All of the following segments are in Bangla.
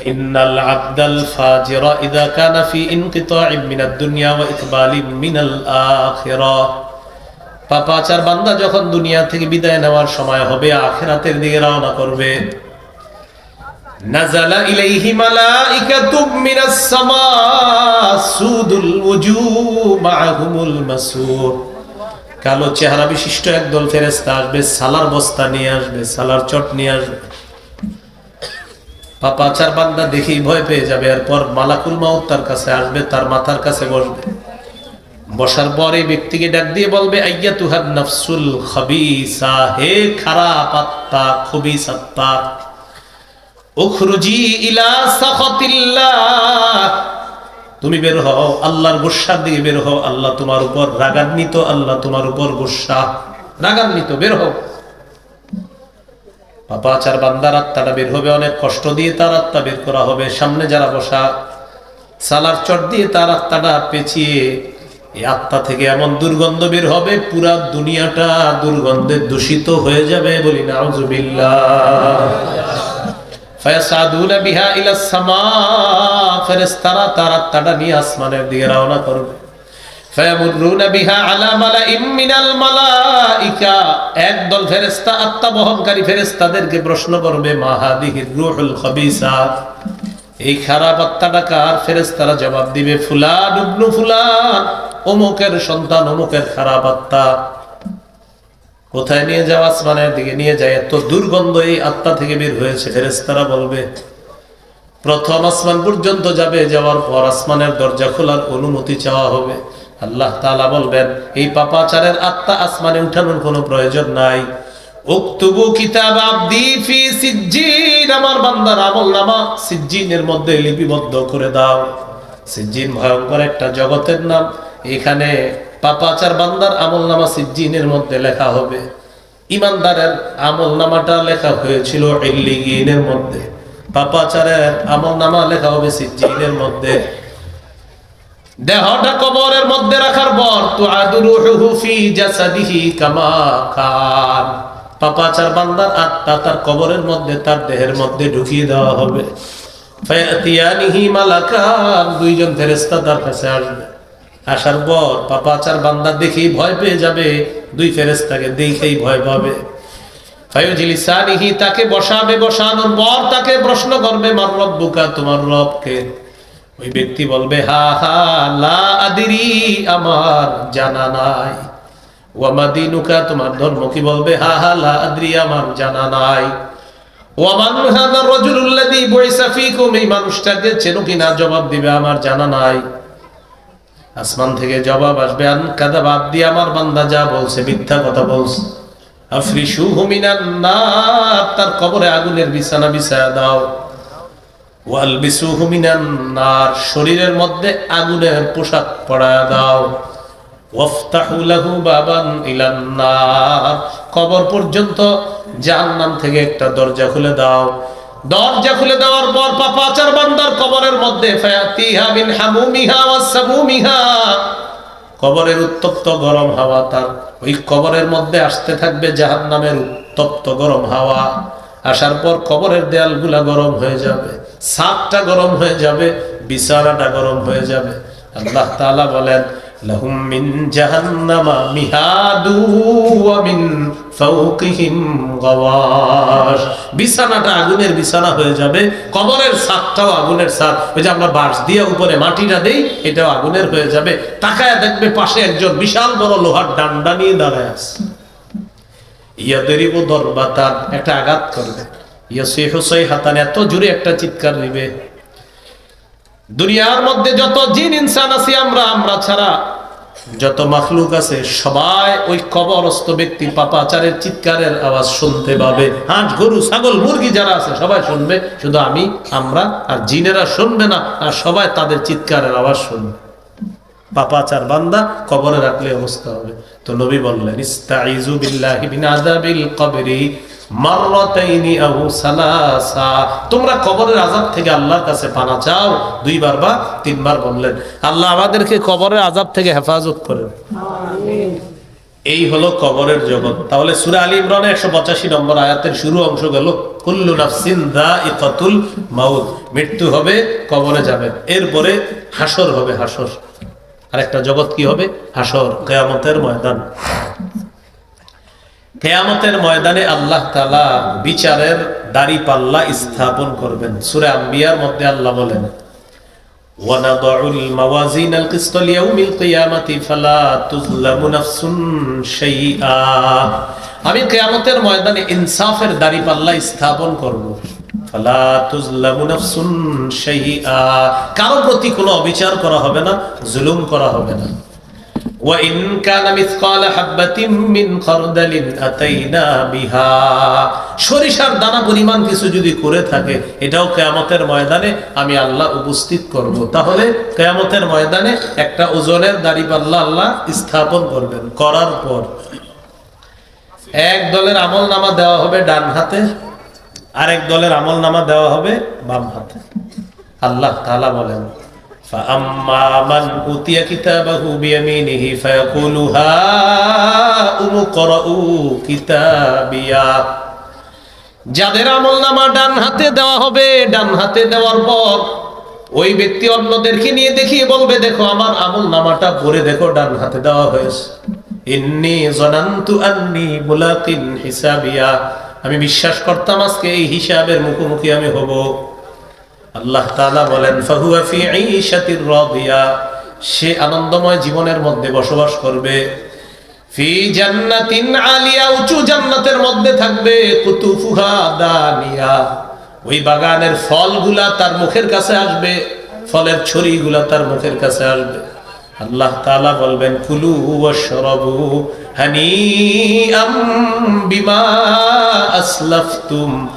فإن العبد الفاجر إذا كان في انقطاع من الدنيا وإقبال من الآخرة পাপাচার বান্দা যখন দুনিয়া থেকে বিদায় নেওয়ার সময় হবে আখেরাতের দিকে রওনা করবে নাজালা ইলাইহি মালাইকাতুম মিনাস সামা সুদুল ওয়ুজু মাআহুমুল মাসুর কালো চেহারা বিশিষ্ট একদল ফেরেশতা আসবে সালার বস্তা নিয়ে আসবে সালার চট নিয়ে আসবে পাপাচার বান্দা দেখি ভয় পেয়ে যাবে এরপর মালাকুল মাউত তার কাছে আসবে, তার মাথার কাছে বসবে। বসার পর এই ব্যক্তিকে ডাক দিয়ে বলবে আইয়া তুহার নফসুল খবিসা, হে খারাপ আত্মা খবিস আত্মা উখরুজি ইলা সাখাতিল্লাহ। তুমি বের হও, আল্লাহর গুসার দিকে বের হও, আল্লাহ তোমার উপর রাগান্বিত, আল্লাহ তোমার উপর গুসা। রাগান্বিত, বের হও। পাপাচার বান্দার আত্মাটা বের হবে, অনেক কষ্ট দিয়ে তার আত্মা বের করা হবে। সামনে যারা বসা, সালার চট দিয়ে তার আত্মাটা পেঁচিয়ে এই আত্মা থেকে এমন দুর্গন্ধ বের হবে, পুরা দুনিয়াটা দুর্গন্ধে দূষিত হয়ে যাবে বলি না ফায়াসাদুনা বিহা ইলা সামা, ফেরেশতারা তার আত্মাটা নিয়ে আসমানের দিকে রওনা করবে। একদল আত্মা বহনকারী ফেরেশতাদেরকে প্রশ্ন এই কার? ফেরেশতারা জবাব দিবে, ফুলান ইবনু ফুলান, অমুকের সন্তান, অমুকের খারাপ আত্মা। কোথায় নিয়ে যাও আসমানের দিকে, নিয়ে যায় এত দুর্গন্ধ এই আত্মা থেকে বের হয়েছে। ফেরেস্তারা বলবে, প্রথম আসমান পর্যন্ত যাবে, যাওয়ার পর আসমানের দরজা খোলার অনুমতি চাওয়া হবে। আল্লাহ তাআলা বলবেন, এই পাপাচারের আত্মা আসমানে উঠানোর কোনো প্রয়োজন নাই। সিজ্জিন, আমার বান্দার সিজ্জিনের মধ্যে লিপিবদ্ধ করে দাও। সিজ্জিন ভয়ঙ্কর একটা জগতের নাম। এখানে পাপাচার বান্দার সিজ্জিনের মধ্যে লেখা হবে। ইমানদারের আমল নামাটা লেখা হয়েছিল মধ্যে। পাপাচারের আমল নামা লেখা হবে সিজ্জিনের মধ্যে। দেহটা কবরের মধ্যে রাখার পর তো আদুরুহু কামা পাপাচার তার কবরের মধ্যে, তার দেহের মধ্যে ঢুকিয়ে দেওয়া হবে। দুইজন তার আসার পাপাচার বান্দা দেখেই ভয় পেয়ে যাবে, দুই ফেরেস্তাকে দেখেই ভয় পাবে। তাকে বসাবে, বসানোর পর তাকে প্রশ্ন করবে মার রব্বুকা, তোমার রবকে? ওই ব্যক্তি বলবে, হা হা, লা আদিরি আমার জানা নাই। ওয়ামাদিনুকা তোমার ধর্ম কি? বলবে, হা হা, লা আদরি আমার জানা নাই। এই মানুষটাকে জবাব দিবে, আমার জানা নাই। আসমান থেকে জবাব আসবে। কাদা বাদ দিয়ে আমার বান্দা যা বলছে কথা নার? তার কবরে আগুনের বিছানা বিছায়া দাও। নার, শরীরের মধ্যে আগুনের পোশাক পরায়া দাও। লাহু বাবান ইলান কবর পর্যন্ত জাহান্নাম থেকে একটা দরজা খুলে দাও। দরজা খুলে দেওয়ার পর পাপাচার বান্দার কবরের মধ্যে ফায়াতিহা মিন হামুমিহা ওয়াস সামুমিহা। কবরের উত্তপ্ত গরম হাওয়া তার, ওই কবরের মধ্যে আসতে থাকবে জাহান্নামের উত্তপ্ত গরম হাওয়া। আসার পর কবরের দেয়ালগুলা গরম হয়ে যাবে। সাপটা গরম হয়ে যাবে, বিছানাটা গরম হয়ে যাবে। আল্লাহ তাআলা বলেন বিছানাটা আগুনের বিছানা হয়ে যাবে, কবরের ছাদটাও আগুনের ছাদ ওই যে আমরা বাঁশ দিয়ে উপরে মাটিটা দেই, এটাও আগুনের হয়ে যাবে। তাকায় দেখবে পাশে একজন বিশাল বড় লোহার ডান্ডা নিয়ে দাঁড়ায় আছে। দরবাতান, একটা আঘাত করবে। ইয়াসি হুসাই হাতান এত একটা চিৎকার দুনিয়ার মধ্যে যত জিন ইনসান আছি আমরা আমরা ছাড়া যত মাখলুক আছে, সবাই ওই কবরস্থ ব্যক্তি পাপাচারের চিৎকারের আওয়াজ শুনতে পাবে। হাঁস, গরু, ছাগল, মুরগি যারা আছে, সবাই শুনবে। শুধু আমি, আমরা আর জিনেরা শুনবে না, আর সবাই তাদের চিৎকারের আওয়াজ শুনবে। পাপাচার বান্দা কবরে রাখলে অবস্থা হবে। তো নবী বললেন ইস্তাইজু বিল্লাহি মিন আযাবিল কবরি। তোমরা কবরের আযাব থেকে আল্লাহর কাছে পানা চাও। দুইবার বা তিনবার বললেন, আল্লাহ আমাদেরকে কবরের আযাব থেকে হেফাজত করেন। এই হলো কবরের জগৎ। তাহলে সুরা আলী ইমরান একশো পঁচাশি নম্বর আয়াতের শুরু অংশ গেল, কুল্লু নাফসিন দা ইকাতুল মাউত। মৃত্যু হবে, কবরে যাবে। এরপরে হাসর হবে হাসর আরেকটা জগৎ কি হবে? হাসর কেয়ামতের ময়দান। কেয়ামতের ময়দানে আল্লাহ তালা বিচারের দাড়ি পাল্লা স্থাপন করবেন সুরে আম্বিয়ার মধ্যে আল্লাহ বলেন ونضع الموازين القسط ليوم القيامة فلا تظلم نفس شيئا আমি কেয়ামতের ময়দানে ইনসাফের দাড়ি পাল্লা স্থাপন করব ফালা তুজলামু নাফসুন শাইআ কারো প্রতি কোনো অবিচার করা হবে না জুলুম করা হবে না وإن كان مثقال حبة من خردل أتينا بها সরিষার দানা পরিমাণ কিছু যদি করে থাকে এটাও কেয়ামতের ময়দানে আমি আল্লাহ উপস্থিত করব তাহলে কেয়ামতের ময়দানে একটা ওজনের দাড়ি পাল্লা আল্লাহ স্থাপন করবেন করার পর এক দলের আমল নামা দেওয়া হবে ডান হাতে আরেক দলের আমল নামা দেওয়া হবে বাম হাতে আল্লাহ তাআলা বলেন فأما من أوتي كتابه بيمينه فيقول هاؤم اقرءوا كتابيا যাদের আমল নামা ডান হাতে দেওয়া হবে ডান হাতে দেওয়ার পর ওই ব্যক্তি অন্যদেরকে নিয়ে দেখিয়ে বলবে দেখো আমার আমল নামাটা পড়ে দেখো ডান হাতে দেওয়া হয়েছে ইন্নি জনান্তু আন্নি মুলাকিন হিসাবিয়া আমি বিশ্বাস করতাম আজকে এই হিসাবের মুখোমুখি আমি হব আল্লাহ তাআলা বলেন সে আনন্দময় জীবনের মধ্যে বসবাস করবে। জান্নাতের মধ্যে থাকবে। কুতুফুহা দানিয়া ওই বাগানের ফলগুলা তার মুখের কাছে আসবে। ফলের ছড়িগুলা তার মুখের কাছে আসবে। আল্লাহ বলবেন, কুলু আসলাফতুম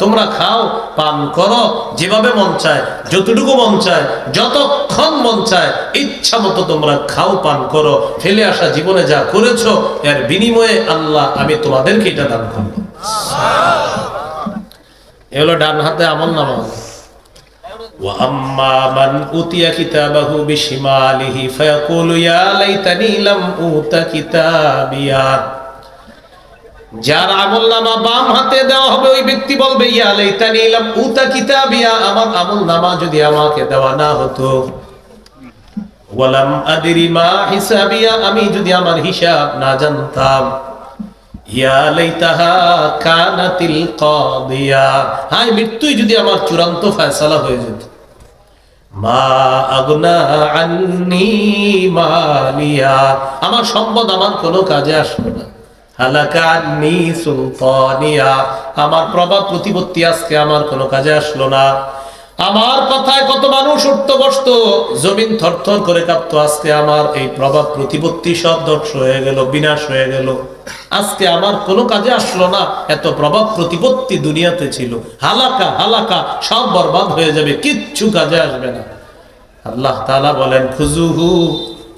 তোমরা খাও পান করো যেভাবে মন চায় যতটুকু মন চায় যতক্ষণ মন চায় ইচ্ছা মতো তোমরা খাও পান করো ফেলে আসা জীবনে যা করেছো এর বিনিময়ে আল্লাহ আমি তোমাদেরকে এটা দান করবো এ হলো ডান হাতে আমল নামা وأما من أوتي كتابه بشماله فيقول يا ليتني لم أوت كتابيا যার আমল নামা বাম হাতে দেওয়া হবে, ওই ব্যক্তি বলবে আমার আমল নামা যদি আমাকে দেওয়া না হতো। হিসাবিয়া, আমি যদি আমার হিসাব না জানতাম। যদি আমার চূড়ান্ত হয়ে যেত। মা আন্নি মালিয়া। আমার সম্পদ আমার কোনো কাজে আসবে না। আমার প্রভাব প্রতিপত্তি আজকে আমার কোনো কাজে আসলো না। আমার কথায় কত মানুষ উঠতো বসতো, জমিন থরথর করে কাঁপতো। আজকে আমার এই প্রভাব প্রতিপত্তি সব ধ্বংস হয়ে গেল, বিনাশ হয়ে গেল। আজকে আমার কোনো কাজে আসলো না। এত প্রভাব প্রতিপত্তি দুনিয়াতে ছিল। হালাকা হালাকা, সব বরবাদ হয়ে যাবে, কিচ্ছু কাজে আসবে না। আল্লাহ তাআলা বলেন খুজুহু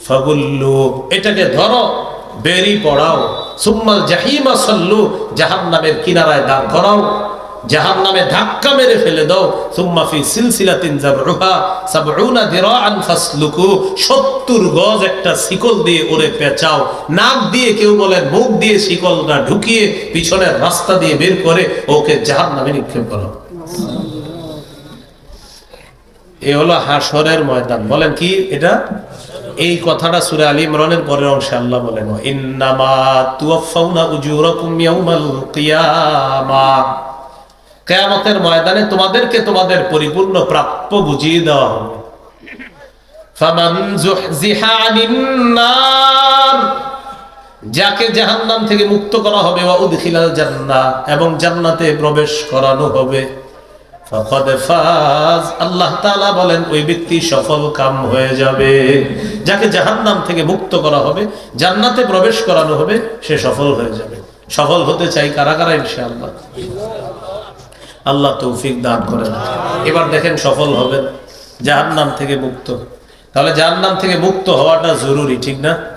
ফাগুল্লু। এটাকে ধরো, বেরি পড়াও। সুম্মাল জাহিমা সল্লু, জাহান্নামের কিনারায় দাঁড় করাও, জাহান্নামে ধাক্কা মেরে ফেলে দাও, সুম্মা ফি সিলসিলাতিন যাবরুহা সাবউনা দিরাআন ফাসলুকু 70 গজ একটা শিকল দিয়ে ওরে পেঁচাও, নাক দিয়ে কেউ বলে মুখ দিয়ে শিকলটা ঢুকিয়ে পিছনের রাস্তা দিয়ে বের করে ওকে জাহান্নামে নিক্ষেপ করো। এ হলো হাসরের ময়দান। বলেন কি এটা? এই কথাটা সূরা আলী ইমরানের পরের অংশে আল্লাহ বলেন, ইন্নামা তুওয়াফাউনা উজুরাকুম ইয়াউমাল কিয়ামা। কিয়ামতের ময়দানে তোমাদেরকে তোমাদের পরিপূর্ণ প্রাপ্য বুঝিয়ে দেওয়া হবে। যাকে জাহান্নাম থেকে মুক্ত করা হবে, ওয়া উদখিলাল জান্নাহ, এবং জান্নাতে প্রবেশ করানো হবে। আল্লাহ বলেন, ওই ব্যক্তি সফল কাম হয়ে যাবে। যাকে জাহান্নাম থেকে মুক্ত করা হবে, জান্নাতে প্রবেশ করানো হবে, সে সফল হয়ে যাবে। সফল হতে চাই কারা কারা, ইনশাআল্লাহ? আল্লাহ তৌফিক দান করেন। এবার দেখেন সফল হবেন জাহান্নাম থেকে মুক্ত। তাহলে জাহান্নাম থেকে মুক্ত হওয়াটা জরুরি, ঠিক না?